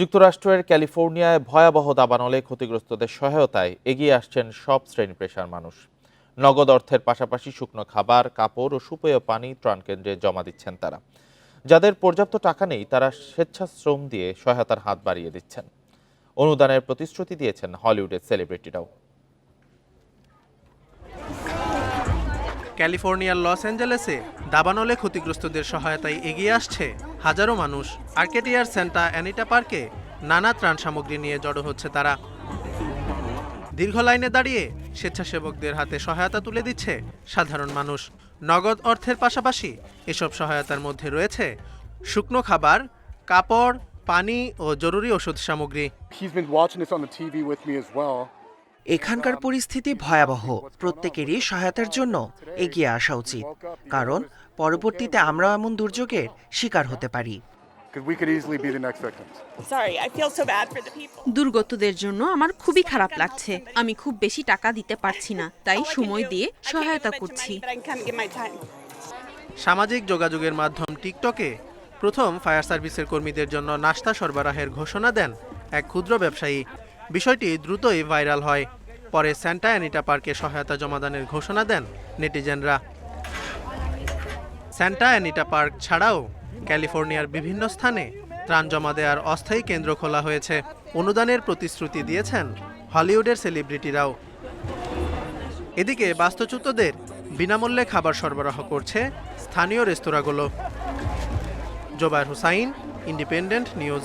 যুক্তরাষ্ট্রের ক্যালিফোর্নিয়ায় ভয়াবহ দাবানলে ক্ষতিগ্রস্তদের সহায়তায় এগিয়ে আসছেন সব শ্রেণি পেশার মানুষ। নগদ অর্থের পাশাপাশি শুকনো খাবার, কাপড় ও সুপেয় পানি ত্রাণকেন্দ্রে জমা দিচ্ছেন তারা। যাদের পর্যাপ্ত টাকা নেই, তারা স্বেচ্ছাশ্রম দিয়ে সহায়তার হাত বাড়িয়ে দিচ্ছেন। অনুদানের প্রতিশ্রুতি দিয়েছেন হলিউডের সেলিব্রিটিরাও। ক্যালিফোর্নিয়ার লস অ্যাঞ্জেলেসে দাবানলে ক্ষতিগ্রস্তদের সহায়তায় এগিয়ে আসছে হাজারো মানুষ। আর্কেটিয়ার সেন্টা অ্যানিটা পার্কে নানা ত্রাণ সামগ্রী নিয়ে জড়ো হচ্ছে তারা। দীর্ঘ লাইনে দাঁড়িয়ে স্বেচ্ছাসেবকদের হাতে সহায়তা তুলে দিচ্ছে সাধারণ মানুষ। নগদ অর্থের পাশাপাশি এসব সহায়তার মধ্যে রয়েছে শুকনো খাবার, কাপড়, পানি ও জরুরি ওষুধ সামগ্রী। এখানকার পরিস্থিতি ভয়াবহ। প্রত্যেকেরই সহায়তার জন্য এগিয়ে আসা উচিত। কারণ পরবর্তীতে আমরাও এমন দুর্যোগের শিকার হতে পারি. দুর্গতদের জন্য আমার খুবই খারাপ লাগছে। আমি খুব বেশি টাকা দিতে পারছি না তাই সময় দিয়ে সহায়তা করছি. সামাজিক যোগাযোগের মাধ্যম টিকটকে প্রথম ফায়ার সার্ভিসের কর্মীদের জন্য নাস্তা সরবরাহের ঘোষণা দেন এক ক্ষুদ্র ব্যবসায়ী। বিষয়টি দ্রুতই ভাইরাল হয়। পরে স্যান্টা অ্যানিটা পার্কে সহায়তা জমাদানের ঘোষণা দেন নেটিজেনরা। স্যান্টা অ্যানিটা পার্ক ছাড়াও ক্যালিফোর্নিয়ার বিভিন্ন স্থানে ত্রাণ জমা দেওয়ার অস্থায়ী কেন্দ্র খোলা হয়েছে। অনুদানের প্রতিশ্রুতি দিয়েছেন হলিউডের সেলিব্রিটিরাও। এদিকে বাস্তুচ্যুতদের বিনামূল্যে খাবার সরবরাহ করছে স্থানীয় রেস্তোরাঁগুলো। Zobayer Hossain, Independent News.